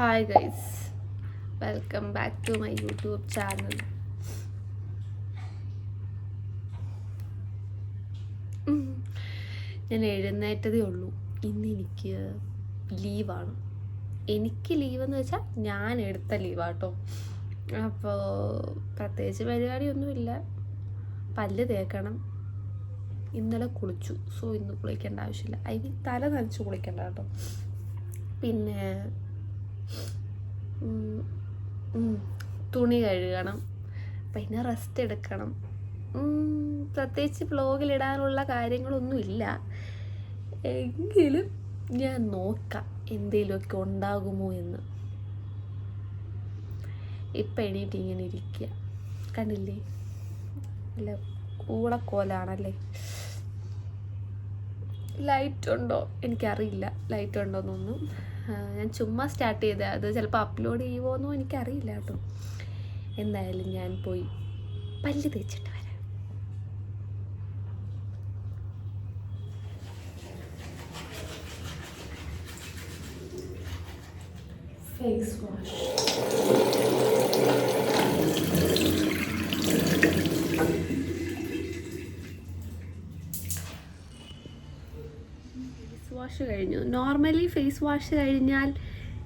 Hi guys welcome back to my YouTube channel ഞാൻ എഴുന്നേറ്റതേ ഉള്ളൂ. ഇന്ന് എനിക്ക് ലീവാണ്. എനിക്ക് ലീവെന്ന് വെച്ചാൽ ഞാൻ എടുത്ത ലീവാട്ടോ. അപ്പോൾ പ്രത്യേകിച്ച് പരിപാടിയൊന്നുമില്ല. പല്ല് തേക്കണം. ഇന്നലെ കുളിച്ചു. സോ ഇന്ന് കുളിക്കേണ്ട ആവശ്യമില്ല. ഐ തല നനച്ച് കുളിക്കേണ്ട കേട്ടോ. പിന്നെ തുണി കഴുകണം. പിന്നെ റെസ്റ്റ് എടുക്കണം. പ്രത്യേകിച്ച് വ്ലോഗിലിടാനുള്ള കാര്യങ്ങളൊന്നുമില്ല. എങ്കിലും ഞാൻ നോക്കാം എന്തെങ്കിലുമൊക്കെ ഉണ്ടാകുമോ എന്ന്. ഇപ്പം എണീറ്റ് ഇങ്ങനെ ഇരിക്കുക കണ്ടില്ലേ? അല്ല ഊളക്കോലാണല്ലേ ലൈറ്റ് ഉണ്ടോ? എനിക്കറിയില്ല. ലൈറ്റ് ഉണ്ടോയെന്നൊന്നും ആ, ഞാൻ ചുമ്മാ സ്റ്റാർട്ട് ചെയ്ത. അത് ചിലപ്പോൾ അപ്ലോഡ് ചെയ്യുമോയെന്നോ എനിക്കറിയില്ല കേട്ടോ. എന്തായാലും ഞാൻ പോയി പല്ല് തേച്ചിട്ട് വരാം. ഫേസ് വാഷ് വാഷ് കഴിഞ്ഞു. നോർമലി ഫേസ് വാഷ് കഴിഞ്ഞാൽ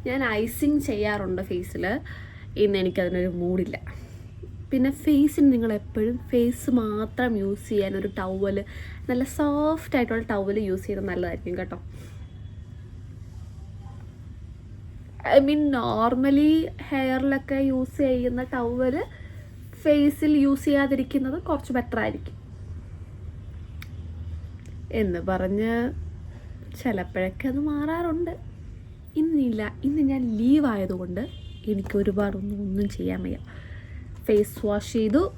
ഞാൻ ഐസിങ് ചെയ്യാറുണ്ട് ഫേസിൽ ഇന്ന് എനിക്കതിനൊരു മൂഡില്ല പിന്നെ ഫേസിന് നിങ്ങൾ എപ്പോഴും ഫേസ് മാത്രം യൂസ് ചെയ്യാൻ ഒരു ടവൽ നല്ല സോഫ്റ്റ് ആയിട്ടുള്ള ടവൽ യൂസ് ചെയ്യുന്നത് നല്ലതായിരിക്കും കേട്ടോ. ഐ മീൻ നോർമലി ഹെയറിലൊക്കെ യൂസ് ചെയ്യുന്ന ടവൽ ഫേസിൽ യൂസ് ചെയ്യാതിരിക്കുന്നത് കുറച്ച് ബെറ്റർ ആയിരിക്കും. എന്ന് പറഞ്ഞ് ചിലപ്പോഴൊക്കെ അത് മാറാറുണ്ട്. ഇന്നില്ല ഇന്ന് ഞാൻ ലീവ് ആയതുകൊണ്ട് എനിക്ക് ഒരുപാടൊന്നും ഒന്നും ചെയ്യാൻ വയ്യ. ഫേസ് വാഷ് ചെയ്തു.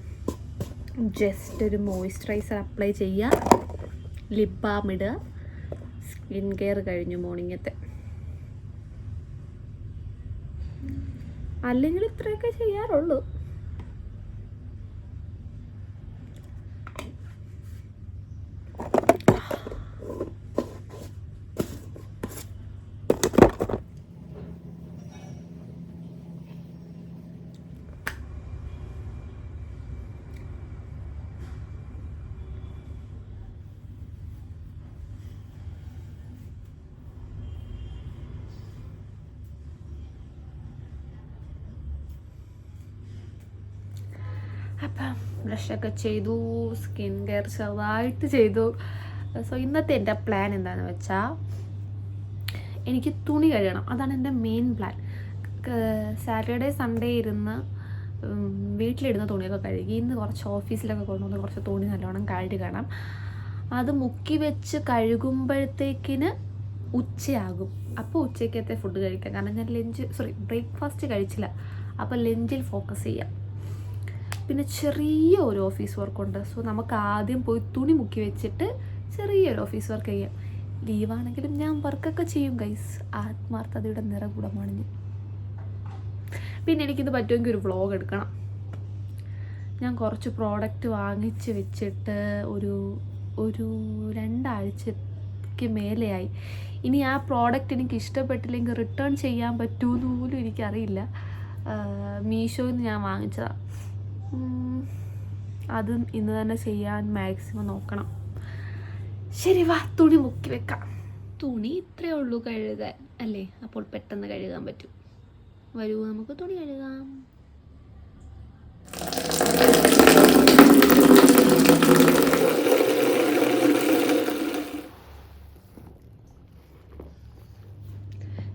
ജസ്റ്റ് ഒരു മോയ്സ്ചറൈസർ അപ്ലൈ ചെയ്യുക ലിപ് ബാം ഇടുക. സ്കിൻ കെയർ കഴിഞ്ഞു മോർണിംഗത്തെ അല്ലെങ്കിൽ ഇത്രയൊക്കെ ചെയ്യാറുള്ളൂ. അപ്പം ബ്രഷൊക്കെ ചെയ്തു സ്കിൻ കെയർ ചെറുതായിട്ട് ചെയ്തു. സോ ഇന്നത്തെ എന്റെ പ്ലാൻ എന്താണെന്ന് വെച്ചാൽ എനിക്ക് തുണി കഴുകണം. അതാണ് എന്റെ മെയിൻ പ്ലാൻ സാറ്റർഡേ സൺഡേ ഇരുന്ന് വീട്ടിലിടുന്ന തുണിയൊക്കെ കഴുകി ഇന്ന് കുറച്ച് ഓഫീസിലൊക്കെ കൊണ്ടുവന്ന് കുറച്ച് തുണി നല്ലോണം കഴുകണം. അത് മുക്കി വെച്ച് കഴുകുമ്പോഴത്തേക്കിന് ഉച്ചയാകും. അപ്പോൾ ഉച്ചയ്ക്കത്തെ ഫുഡ് കഴിക്കാം. കാരണം ഞാൻ ലഞ്ച് സോറി ബ്രേക്ക്ഫാസ്റ്റ് കഴിച്ചില്ല. അപ്പോൾ ലഞ്ചിൽ ഫോക്കസ് ചെയ്യാം. പിന്നെ ചെറിയ ഒരു ഓഫീസ് വർക്കുണ്ട് സോ നമുക്ക് ആദ്യം പോയി തുണി മുക്കി വെച്ചിട്ട് ചെറിയൊരു ഓഫീസ് വർക്ക് ചെയ്യാം. ലീവാണെങ്കിലും ഞാൻ വർക്കൊക്കെ ചെയ്യും ഗൈസ് ആത്മാർത്ഥതയുടെ നിറകൂടമാണ് ഞാൻ. പിന്നെ എനിക്കിത് പറ്റുമെങ്കിൽ ഒരു വ്ളോഗ് എടുക്കണം. ഞാൻ കുറച്ച് പ്രോഡക്റ്റ് വാങ്ങിച്ച് വെച്ചിട്ട് ഒരു ഒരു രണ്ടാഴ്ചക്ക് മേലെയായി. ഇനി ആ പ്രോഡക്റ്റ് എനിക്ക് ഇഷ്ടപ്പെട്ടില്ലെങ്കിൽ റിട്ടേൺ ചെയ്യാൻ പറ്റുമെന്ന് പോലും എനിക്കറിയില്ല. മീഷോയിൽ നിന്ന് ഞാൻ വാങ്ങിച്ചതാണ് അതും ഇന്ന് തന്നെ ചെയ്യാൻ മാക്സിമം നോക്കണം. ശരി വാ തുണി മുക്കി വെക്കാം. തുണി ഇത്രയേ ഉള്ളൂ കഴുകാൻ അല്ലേ? അപ്പോൾ പെട്ടെന്ന് കഴുകാൻ പറ്റും. വരൂ നമുക്ക് തുണി കഴുകാം.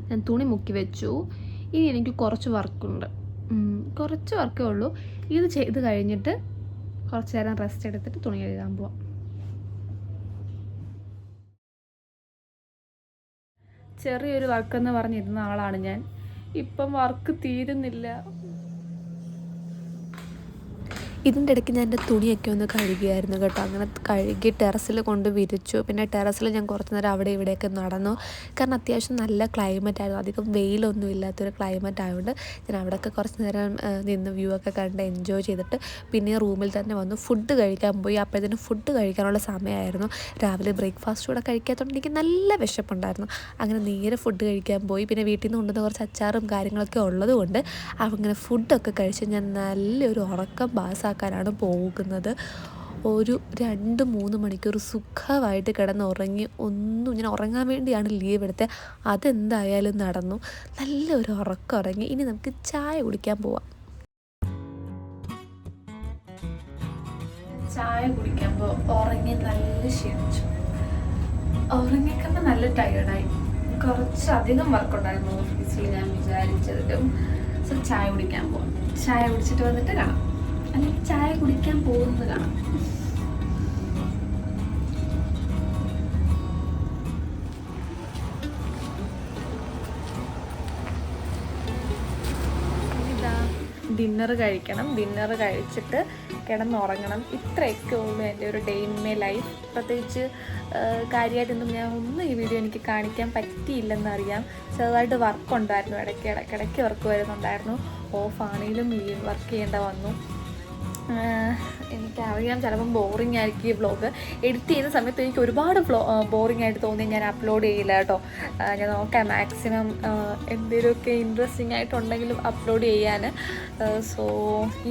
ഞാൻ തുണി മുക്കി വെച്ചു. ഇനി എനിക്ക് കുറച്ച് വർക്കുണ്ട് കുറച്ച് വർക്കേ ഉള്ളൂ. ഇത് ചെയ്ത് കഴിഞ്ഞിട്ട് കുറച്ച് നേരം റെസ്റ്റ് എടുത്തിട്ട് തുണി കഴുകാൻ പോവാം. ചെറിയൊരു വർക്കെന്ന് പറഞ്ഞിരുന്ന ആളാണ് ഞാൻ. ഇപ്പം വർക്ക് തീരുന്നില്ല. ഇതിന്റെ ഇടയ്ക്ക് ഞാൻ എന്റെ തുണിയൊക്കെ ഒന്ന് കഴുകിയായിരുന്നു കേട്ടോ. അങ്ങനെ കഴുകി ടെറസിൽ കൊണ്ട് വിരിച്ചു. പിന്നെ ടെറസിൽ ഞാൻ കുറച്ച് നേരം അവിടെ ഇവിടെയൊക്കെ നടന്നു. കാരണം അത്യാവശ്യം നല്ല ക്ലൈമറ്റ് ആയിരുന്നു. അധികം വെയിലൊന്നും ഇല്ലാത്തൊരു ക്ലൈമറ്റ് ആയതുകൊണ്ട് ഞാൻ അവിടെയൊക്കെ കുറച്ച് നേരം നിന്ന് വ്യൂ ഒക്കെ കണ്ട് എൻജോയ് ചെയ്തിട്ട് പിന്നെ റൂമിൽ തന്നെ വന്നു. ഫുഡ് കഴിക്കാൻ പോയി. അപ്പോഴത്തേനും ഫുഡ് കഴിക്കാനുള്ള സമയമായിരുന്നു. രാവിലെ ബ്രേക്ക്ഫാസ്റ്റ് കൂടെ കഴിക്കാത്തതുകൊണ്ട് എനിക്ക് നല്ല വിശപ്പുണ്ടായിരുന്നു. അങ്ങനെ നേരെ ഫുഡ് കഴിക്കാൻ പോയി. പിന്നെ വീട്ടിൽ നിന്ന് കൊണ്ടുവന്ന കുറച്ച് അച്ചാറും കാര്യങ്ങളൊക്കെ ഉള്ളതുകൊണ്ട് അങ്ങനെ ഫുഡൊക്കെ കഴിച്ച് ഞാൻ നല്ലൊരു ഉറക്കം പാസ്സാക്കാനാണ് പോകുന്നത്. ഒരു രണ്ട് മൂന്ന് മണിക്കൂർ സുഖമായിട്ട് കിടന്ന് ഉറങ്ങി ഒന്നും ഞാൻ ഉറങ്ങാൻ വേണ്ടിയാണ് ലീവ് എടുത്തത് അതെന്തായാലും നടന്നു. നല്ലൊരു ഉറക്കം ഉറങ്ങി ഇനി നമുക്ക് ചായ കുടിക്കാൻ പോവാം. ചായ കുടിക്കുമ്പോൾ ഉറങ്ങി നല്ല ക്ഷീണിച്ചു. ഉറങ്ങിക്കുമ്പോൾ നല്ല ടയർഡായി കുറച്ചധികം വർക്കുണ്ടായിരുന്നു ഓഫീസിൽ ഞാൻ വിചാരിച്ചതിലും സോ ചായ കുടിക്കാൻ പോവാം. ചായ കുടിച്ചിട്ട് വന്നിട്ട് കാണാം. അല്ലെങ്കിൽ ചായ കുടിക്കാൻ പോകുന്നത് ഡിന്നർ കഴിക്കണം. ഡിന്നർ കഴിച്ചിട്ട് കിടന്നുറങ്ങണം. ഇത്രയൊക്കെ ഉള്ളൂ എന്റെ ഒരു ഡേ ഇൻ മേ ലൈഫ് പ്രത്യേകിച്ച് കാര്യമായിട്ടൊന്നും ഞാൻ ഒന്നും ഈ വീഡിയോ എനിക്ക് കാണിക്കാൻ പറ്റിയില്ലെന്നറിയാം. ചെറുതായിട്ട് വർക്ക് ഉണ്ടായിരുന്നു. ഇടയ്ക്ക് ഇടയ്ക്കിടയ്ക്ക് വർക്ക് വരുന്നുണ്ടായിരുന്നു. ഓഫ് ആണെങ്കിലും വർക്ക് ചെയ്യേണ്ട വന്നു. എനിക്കറിയാം. ചിലപ്പം ബോറിംഗ് ആയിരിക്കും ഈ വ്ളോഗ് എഡിറ്റ് ചെയ്യുന്ന സമയത്ത് എനിക്ക് ഒരുപാട് ബോറിംഗ് ആയിട്ട് തോന്നി. ഞാൻ അപ്ലോഡ് ചെയ്യില്ല കേട്ടോ. ഞാൻ നോക്കാം. മാക്സിമം എന്തെങ്കിലുമൊക്കെ ഇൻട്രസ്റ്റിംഗ് ആയിട്ടുണ്ടെങ്കിലും അപ്ലോഡ് ചെയ്യാൻ. സോ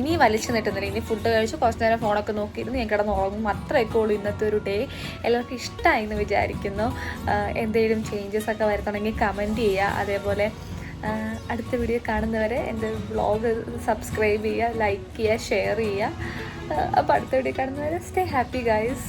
ഇനി വലിച്ചു നീട്ടുന്നില്ല. ഇനി ഫുഡ് കഴിച്ച് കുറച്ച് നേരം ഫോണൊക്കെ നോക്കിയിരുന്നു ഞാൻ കിടന്ന് ഉറങ്ങും. അത്രയൊക്കെ ഉള്ളൂ ഇന്നത്തെ ഒരു ഡേ എല്ലാവർക്കും ഇഷ്ടമായി എന്ന് വിചാരിക്കുന്നു എന്തെങ്കിലും ചേഞ്ചസ് ഒക്കെ വരുത്തണമെങ്കിൽ കമന്റ് ചെയ്യുക. അതേപോലെ അടുത്ത വീഡിയോ കാണുന്നവരെ എന്റെ വ്ളോഗ് സബ്സ്ക്രൈബ് ചെയ്യുക ലൈക്ക് ചെയ്യുക ഷെയർ ചെയ്യുക. അപ്പോൾ അടുത്ത വീഡിയോ കാണുന്നവരെ സ്റ്റേ ഹാപ്പി ഗൈസ്